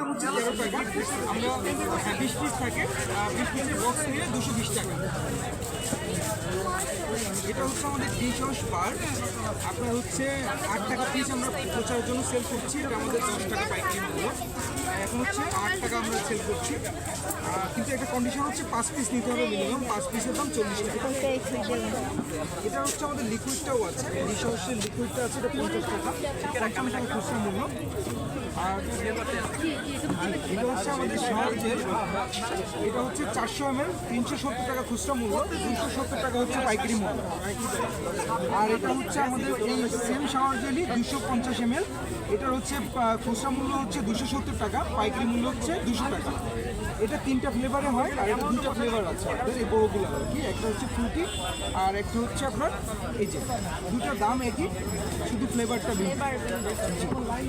আমরা বিশ পিস থাকে বিশ পিসের বক্স নিয়ে দুশো বিশ টাকা। এটা হচ্ছে আমাদের ডিশ হাউস বার আপনার হচ্ছে আট টাকা পিস আমরা প্রচারের জন্য সেল করছি, এটা আমাদের দশ টাকা পাইকারি মূল্য। এখন হচ্ছে আট টাকা আমরা সেল করছি। কিন্তু একটা কন্ডিশন হচ্ছে পাঁচ পিস নিতে হবে মিনিমাম পাঁচ পিসের দাম চল্লিশ টাকা। এটা হচ্ছে আমাদের লিকুইডটাও আছে ডিশ হাউসের লিকুইডটা আছে, এটা পঞ্চাশ টাকা। পঞ্চাশ টাকা খুচরা মূল্য। আর এটা হচ্ছে আমাদের জেল এটা হচ্ছে চারশো এম এল তিনশো সত্তর টাকা খুচরা মূল্য, দুশো সত্তর টাকা হচ্ছে পাইকারি মূল্য। আর এটা হচ্ছে আমাদের এই সেম শাওয়ার জেলি দুশো পঞ্চাশ এম এটার হচ্ছে খুচরা মূল্য হচ্ছে দুশো সত্তর টাকা পাইকারি মূল্য হচ্ছে দুশো টাকা। এটা তিনটা ফ্লেভারে হয় আর এটা দুটা ফ্লেভার আছে আমাদের এই বড়গুলো আর কি। একটা হচ্ছে ফ্রুটি আর একটা হচ্ছে আপনার এই যে দুটার দাম একই শুধু ফ্লেভারটা ভিন্ন। এই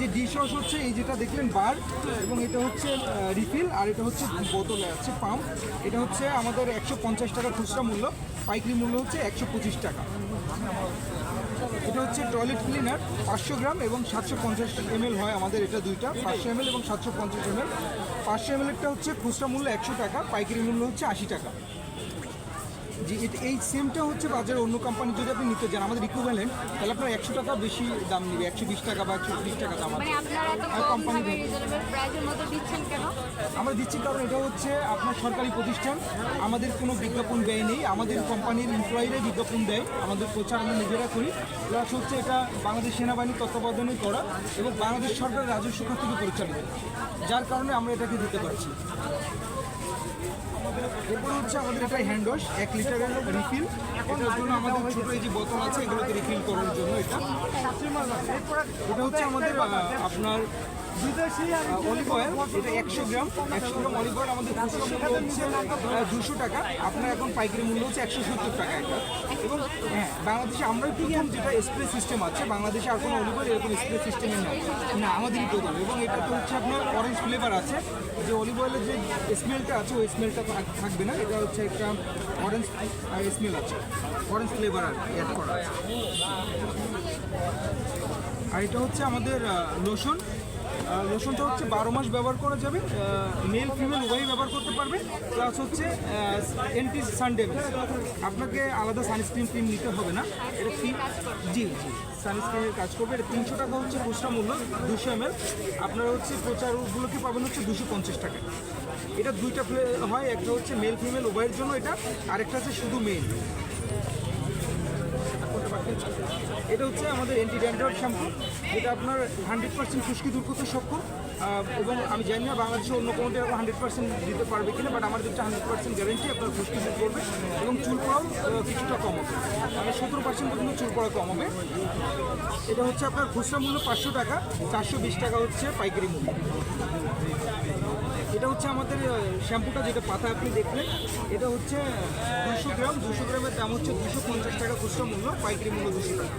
যে ডিশ ওয়াশ হচ্ছে, এই যেটা দেখলেন বার, এবং এটা হচ্ছে রিফিল আর এটা হচ্ছে বোতলে আছে পাম্প এটা হচ্ছে আমাদের একশো পঞ্চাশ টাকা খুচরা মূল্য, পাইকারি মূল্য হচ্ছে একশো পঁচিশ টাকা। এটা হচ্ছে টয়লেট ক্লিনার পাঁচশো গ্রাম এবং সাতশো পঞ্চাশ এমএল হয় আমাদের এটা দুইটা, পাঁচশো এমএল এবং সাতশো পঞ্চাশ এমএল। পাঁচশো এমএলটা হচ্ছে খুচরা মূল্য একশো টাকা, পাইকারি মূল্য হচ্ছে আশি টাকা। জি এটা এই সেমটা হচ্ছে বাজারে অন্য কোম্পানি যদি আপনি নিতে চান আমাদের ইকুইভ্যালেন্ট তাহলে আপনার একশো টাকা বেশি দাম নেবে একশো বিশ টাকা বা একশো তিরিশ টাকা দাম মানে আছে। কোম্পানি আমরা দিচ্ছি কারণ এটা হচ্ছে আপনার সরকারি প্রতিষ্ঠান আমাদের কোনো বিজ্ঞাপন ব্যয় নেই আমাদের কোম্পানির এমপ্লয়িরাই বিজ্ঞাপন দেয় আমাদের প্রচার আমরা নিজেরা করি প্লাস হচ্ছে এটা বাংলাদেশ সেনাবাহিনীর তত্ত্বাবধানে করা এবং বাংলাদেশ সরকারের রাজস্ব খাত থেকে পরিচালিত যার কারণে আমরা এটাকে দিতে পারছি। এরপর হচ্ছে আমাদের এটা হ্যান্ড ওয়াশ এক লিটারের রিফিল এটার জন্য আমাদের ছোটো এই যে বোতল আছে, এগুলোকে রিফিল করার জন্য এটা। এটা হচ্ছে আমাদের আপনার অলিভ অয়েল এটা একশো গ্রাম। একশো গ্রাম অলিভ অয়েল আমাদের হচ্ছে দুশো টাকা। আপনার এখন পাইকারি মূল্য হচ্ছে একশো সত্তর টাকা এটা। এবং বাংলাদেশে আমরাই প্রথম যেটা স্প্রে সিস্টেম আছে, বাংলাদেশে আর কোনো অলিভ অয়েল এরকম স্প্রে সিস্টেমের নাই। না, আমাদেরই প্রথম এবং এটাতে হচ্ছে আপনার অরেঞ্জ ফ্লেভার আছে। যে অলিভ অয়েলের যে স্মেলটা আছে, ওই স্মেলটা থাকবে না। এটা হচ্ছে একটা অরেঞ্জ স্মেল আছে। অরেঞ্জ ফ্লেভার আর অ্যাড করা আছে। আর এটা হচ্ছে আমাদের লোশন লোশনটা হচ্ছে বারো মাস ব্যবহার করা যাবে মেল ফিমেল উভয়ই ব্যবহার করতে পারবে প্লাস হচ্ছে এন্টি সানডে আপনাকে আলাদা সানস্ক্রিন ক্রিম নিতে হবে না, এটা তিন জি জি সানস্ক্রিনের কাজ করবে, এটা তিনশো টাকা হচ্ছে খুচরা মূল্য, দুশো এম আপনারা হচ্ছে প্রচারগুলোকে পাবেন হচ্ছে দুশো পঞ্চাশ টাকা। এটা দুইটা হয়, একটা হচ্ছে মেল ফিমেল উভয়ের জন্য, এটা আরেকটা হচ্ছে শুধু মেল এটা হচ্ছে আমাদের অ্যান্টি ড্যান্ড্রফ শ্যাম্পু এটা আপনার হান্ড্রেড পার্সেন্ট খুশকি দূর করতে সক্ষম এবং আমি জানি না বাংলাদেশে অন্য কোনোটা এরকম হান্ড্রেড পার্সেন্ট দিতে পারবে কিনা বাট আমার যেটা হান্ড্রেড পার্সেন্ট গ্যারেন্টি আপনার খুশকি দূর করবে, এবং চুল পড়াও কিছুটা কম হবে। মানে সতেরো পার্সেন্ট পর্যন্ত চুল পড়া কম হবে। এটা হচ্ছে আপনার খুচরা মূল্য পাঁচশো টাকা, চারশো বিশ টাকা হচ্ছে পাইকারি মূল্য। এটা হচ্ছে আমাদের শ্যাম্পুটা যেটা পাতা আপনি দেখলেন, এটা হচ্ছে দুশো গ্রাম দুশো গ্রামের দাম হচ্ছে দুশো পঞ্চাশ টাকা খুচরা মূল্য, পাইকারি মূল্য দুশো টাকা।